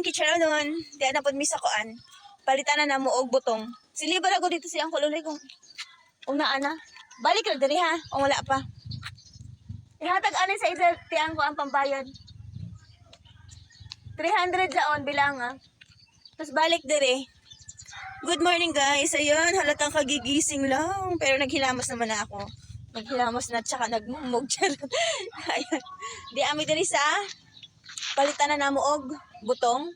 morning, kitchen nun. Di na po misa koan. Palitan na na mo og butong. Silibar ako dito si Uncle Uloy kung kung naa na. Balik ka diri ha, kung wala pa. Ihatag ani sa isa tiyang ko ang pambayad. 300 jaon bilang ah. Tapos balik diri. Good morning guys. Ayun, halatang kagigising lang. Pero naghilamos naman na ako. Naghilamos na tsaka nagmumog. Ayun. Di ami diri sa palitan na namo og butong.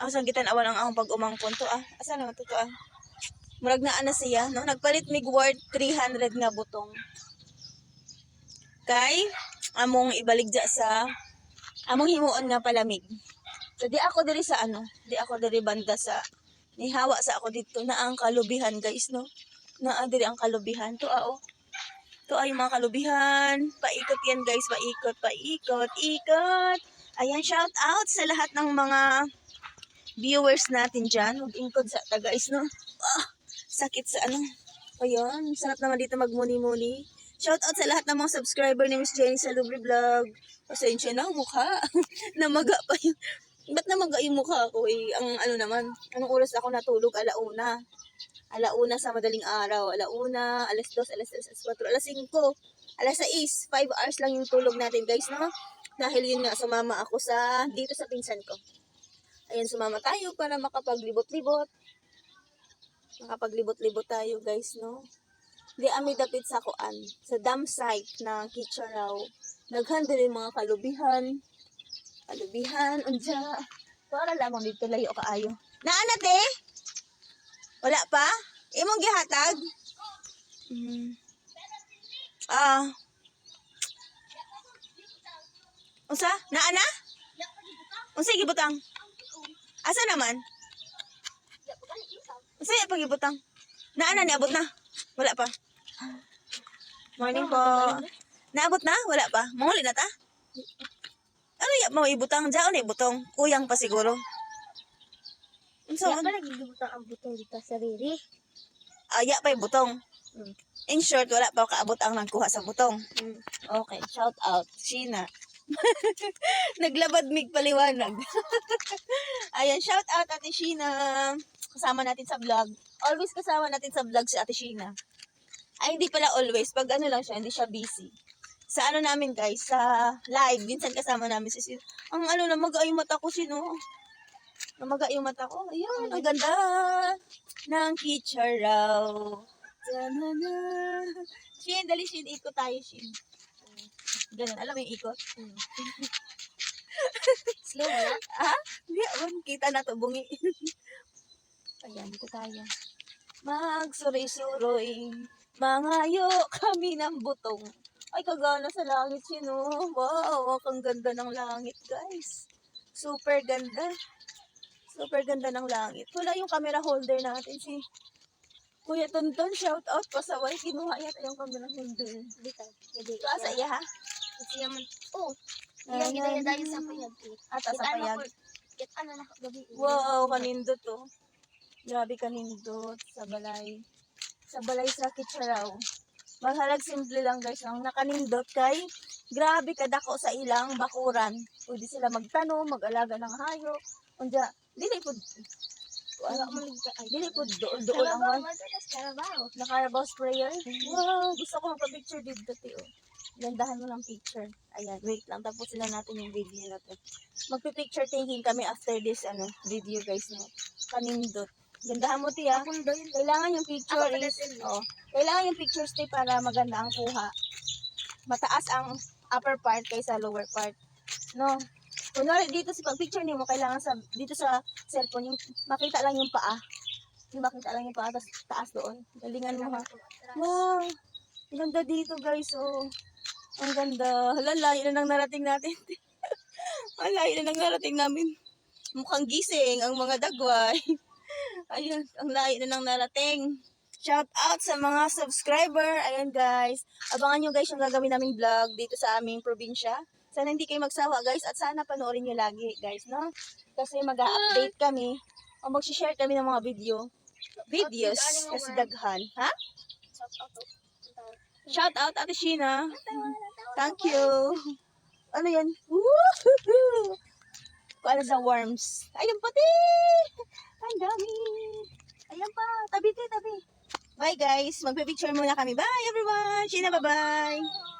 Asan kita awan ang akong pag-umangpon to ah. Asa naman to to ah. Murag na ana siya, no? Nagpalit mig worth 300 nga butong. Kay among ibaligja sa among himuon nga palamig. So di ako diri sa ano, di ako diri banda sa nihawa sa ako dito na ang kalubihan guys no. Na diri ang kalubihan to ah oh. To ay mga kalubihan. Paikot yan guys, paikot, paikot, ikot. Ayan, shout out sa lahat ng mga viewers natin dyan. Mag-ingkod sa ta guys no. Ah, sakit sa ano. Ayun, sarap naman dito magmuni-muni. Shout out sa lahat ng mga subscriber ni Miss Jenny sa Lubre Vlog. Pasensya na, mukha. namaga pa yung... Ba't namaga yung mukha ko eh? Ang ano naman, anong oras ako natulog? Alauna. Alauna sa madaling araw. Alauna, alas 2, alas 3, alas 4, alas 5. Alas 6. 5 hours lang yung tulog natin guys, no? Dahil yun nga, sumama ako sa, dito sa pinsan ko. Ayan, sumama tayo para makapaglibot-libot. Makapaglibot-libot tayo guys, no? Di ami dapit sa kuan, sa dam site ng Kitcharaw. Daghan diri mga kalubihan. Kalubihan, unja. Para lamang dito layo kaayo. Naana te? Wala pa? Imong gihatag? Mm. Ah. Unsa? Naana? Unsa gibutang? Asa naman? Unsa pagibutang? Naana ni abot na? Wala pa. Morning po. Naabot na? Wala pa. Manguli na ta? Ano ya mo ibutang diyan ni butong? Kuyang pa siguro. Unsa man? ba nagigibutan ang butong dito sa riri? Aya pa yung butong. In short, wala pa kaabot ang nagkuha sa butong. Hmm. Okay, shout out. Sheena. Naglabad mig paliwanag. Ayan, shout out Ate Sheena. Kasama natin sa vlog. Always kasama natin sa vlog si Ate Sheena. Ay, hindi pala always. Pag ano lang siya, hindi siya busy. Sa ano namin guys, sa live, minsan kasama namin si Sheena. Ang ano, namaga yung mata ko, sino? Namaga yung mata ko. Ayun, ang ganda ng kitchen raw. Ta-na-na. Shin, dali Shin, ikot tayo Shin. Ganun, alam mo yung ikot? Slow na? Ha? Hindi, kita na to, bungi. Ayan, dito tayo. Magsuroy-suroy, mangayo kami ng butong. Ay, kagana sa langit yun, oh. Wow, ang ganda ng langit, guys. Super ganda. Super ganda ng langit. Wala yung camera holder natin, si Kuya Tonton, shout out pa sa way. Kinuha yata yung camera holder. Dito. Hindi. Ito, asa iya, ha? Kasi yaman. Oh. Ayan. Iya, kita na tayo sa payag. At sa payag. Kit ano na gabi. Wow, kanindot to. Grabe kanindot sa balay. Sa balay sa Kitcharaw. Maghalag simple lang guys, ang nakanindot kay grabe kadako sa ilang bakuran. Pwede sila magtanong, mag-alaga ng hayop. Unya, dili pud wala mo dili pud dool dool ang Karabaw, madalas karabaw. Na Carabao sprayer. Wow, gusto ko magpa-picture dito, Tio. Gandahan mo ng picture. Ayan, wait lang. Tapusin lang natin yung video natin. Magpi-picture taking kami after this ano video, guys. No? Kanindot. Gandahan mo, Tia. Kailangan yung picture Ako is, din. oh, kailangan yung picture stay para maganda ang kuha. Mataas ang upper part kaysa lower part. No? Kunwari dito sa pag-picture niyo mo, kailangan sa, dito sa cellphone, yung makita lang yung paa. Yung makita lang yung paa, tapos taas doon. Galingan mo ha. Wow! Ganda dito guys, oh. Ang ganda. Hala, layo na narating natin. ang layo na narating namin. Mukhang gising ang mga dagway. Ayun, ang layo na nang narating. Shout out sa mga subscriber. Ayan guys. Abangan nyo guys yung gagawin naming vlog dito sa aming probinsya. Sana hindi kayo magsawa guys at sana panoorin nyo lagi guys, no? Kasi mag-update kami o mag-share kami ng mga video. Videos kasi daghan. Ha? Shout out Ate Sheena. Thank you. Ano yan? Woohoo! Kuala sa worms. Ayun pati! Ang dami! Ayan pa, tabi tabi. Bye guys, magpe-picture muna kami. Bye everyone! Sheena, bye-bye!